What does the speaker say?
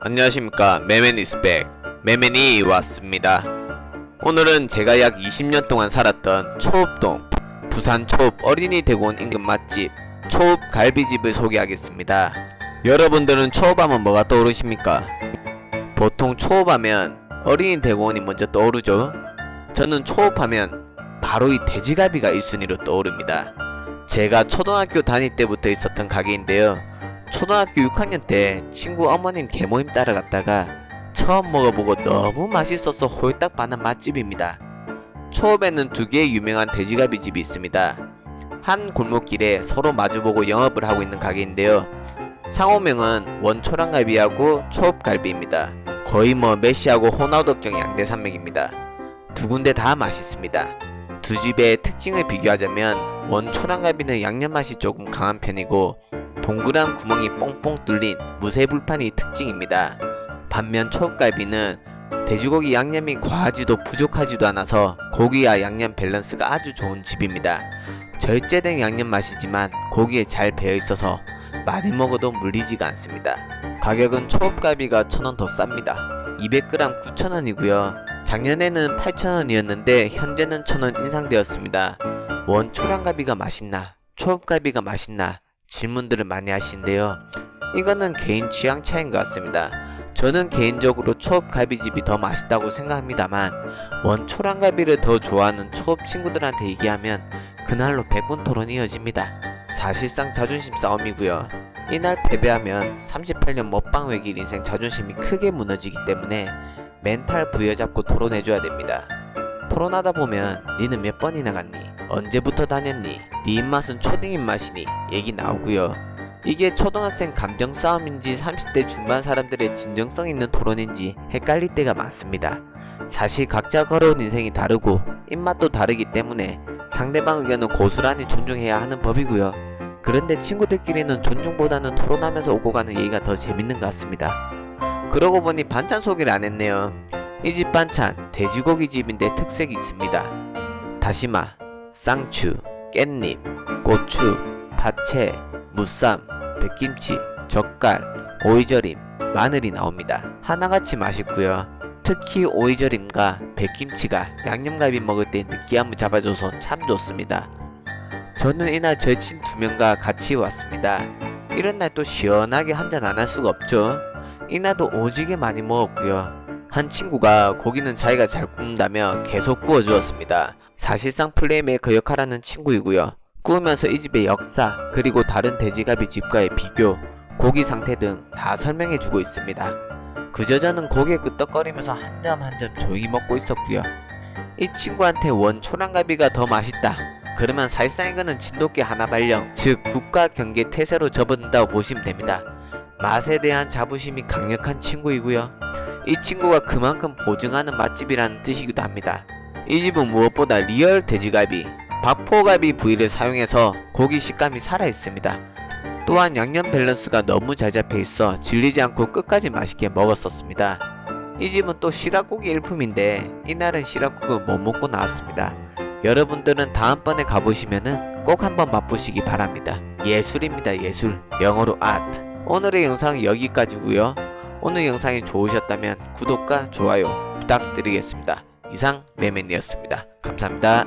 안녕하십니까. 매맨 이스백 매맨이 왔습니다. 오늘은 제가 약 20년 동안 살았던 초읍동 부산 초읍 어린이 대공원 인근 맛집 초읍 갈비집을 소개하겠습니다. 여러분들은 초읍 하면 뭐가 떠오르십니까? 보통 초읍 하면 어린이 대공원이 먼저 떠오르죠. 저는 초읍 하면 바로 이 돼지갈비가 1순위로 떠오릅니다. 제가 초등학교 다닐 때부터 있었던 가게인데요 초등학교 6학년 때 친구 어머님 개모임 따라갔다가 처음 먹어보고 너무 맛있어서 홀딱 반한 맛집입니다. 초읍에는 두 개의 유명한 돼지갈비 집이 있습니다. 한 골목길에 서로 마주보고 영업을 하고 있는 가게인데요. 상호명은 원초랑갈비하고 초읍갈비입니다. 거의 뭐 메시하고 호나우덕경 양대 산맥입니다. 두 군데 다 맛있습니다. 두 집의 특징을 비교하자면 원초랑갈비는 양념 맛이 조금 강한 편이고 동그란 구멍이 뻥뻥 뚫린 무쇠불판이 특징입니다. 반면 초업갈비는 돼지고기 양념이 과하지도 부족하지도 않아서 고기와 양념 밸런스가 아주 좋은 집입니다. 절제된 양념 맛이지만 고기에 잘 배어 있어서 많이 먹어도 물리지가 않습니다. 가격은 초업갈비가 1,000원 더 쌉니다. 200g 9,000원이고요. 작년에는 8,000원이었는데 현재는 1,000원 인상되었습니다. 원 초량갈비가 맛있나? 초업갈비가 맛있나? 질문들을 많이 하시는데요. 이거는 개인 취향 차이인 것 같습니다. 저는 개인적으로 초업 갈비집이 더 맛있다고 생각합니다만 원 초랑갈비를 더 좋아하는 초업 친구들한테 얘기하면 그날로 백분 토론이 이어집니다. 사실상 자존심 싸움이고요. 이날 패배하면 38년 먹방 외길 인생 자존심이 크게 무너지기 때문에 멘탈 부여잡고 토론해줘야 됩니다. 토론하다 보면 니는 몇 번이나 갔니? 언제부터 다녔니? 네 입맛은 초딩 입맛이니? 얘기 나오고요. 이게 초등학생 감정 싸움인지 30대 중반 사람들의 진정성 있는 토론인지 헷갈릴 때가 많습니다. 사실 각자 걸어온 인생이 다르고 입맛도 다르기 때문에 상대방 의견은 고스란히 존중해야 하는 법이고요. 그런데 친구들끼리는 존중보다는 토론하면서 오고 가는 얘기가 더 재밌는 것 같습니다. 그러고 보니 반찬 소개를 안 했네요. 이 집 반찬 돼지고기 집인데 특색이 있습니다. 다시마, 쌍추, 깻잎, 고추, 파채, 무쌈, 백김치, 젓갈, 오이절임, 마늘이 나옵니다. 하나같이 맛있고요. 특히 오이절임과 백김치가 양념갈비 먹을 때 느끼함을 잡아줘서 참 좋습니다. 저는 이날 절친 두 명과 같이 왔습니다. 이런 날 또 시원하게 한잔 안 할 수가 없죠. 이날도 오지게 많이 먹었고요. 한 친구가 고기는 자기가 잘 굽는다며 계속 구워주었습니다. 사실상 플레이메이커 역할하는 친구이고요. 구우면서 이 집의 역사 그리고 다른 돼지갈비 집과의 비교, 고기 상태 등 다 설명해주고 있습니다. 그저 저는 고개 끄덕거리면서 한 점 한 점 조용히 먹고 있었고요. 이 친구한테 원 초랑갈비가 더 맛있다. 그러면 사실상 이거는 진돗개 하나 발령, 즉 국가 경계 태세로 접어든다고 보시면 됩니다. 맛에 대한 자부심이 강력한 친구이고요. 이 친구가 그만큼 보증하는 맛집이라는 뜻이기도 합니다. 이 집은 무엇보다 리얼 돼지갈비, 박포갈비 부위를 사용해서 고기 식감이 살아있습니다. 또한 양념 밸런스가 너무 잘 잡혀 있어 질리지 않고 끝까지 맛있게 먹었었습니다. 이 집은 또 시락국이 일품인데 이날은 시락국을 못 먹고 나왔습니다. 여러분들은 다음번에 가보시면은 꼭 한번 맛보시기 바랍니다. 예술입니다 예술 영어로 아트 오늘의 영상은 여기까지고요 오늘 영상이 좋으셨다면 구독과 좋아요 부탁드리겠습니다. 이상 매맨이었습니다. 감사합니다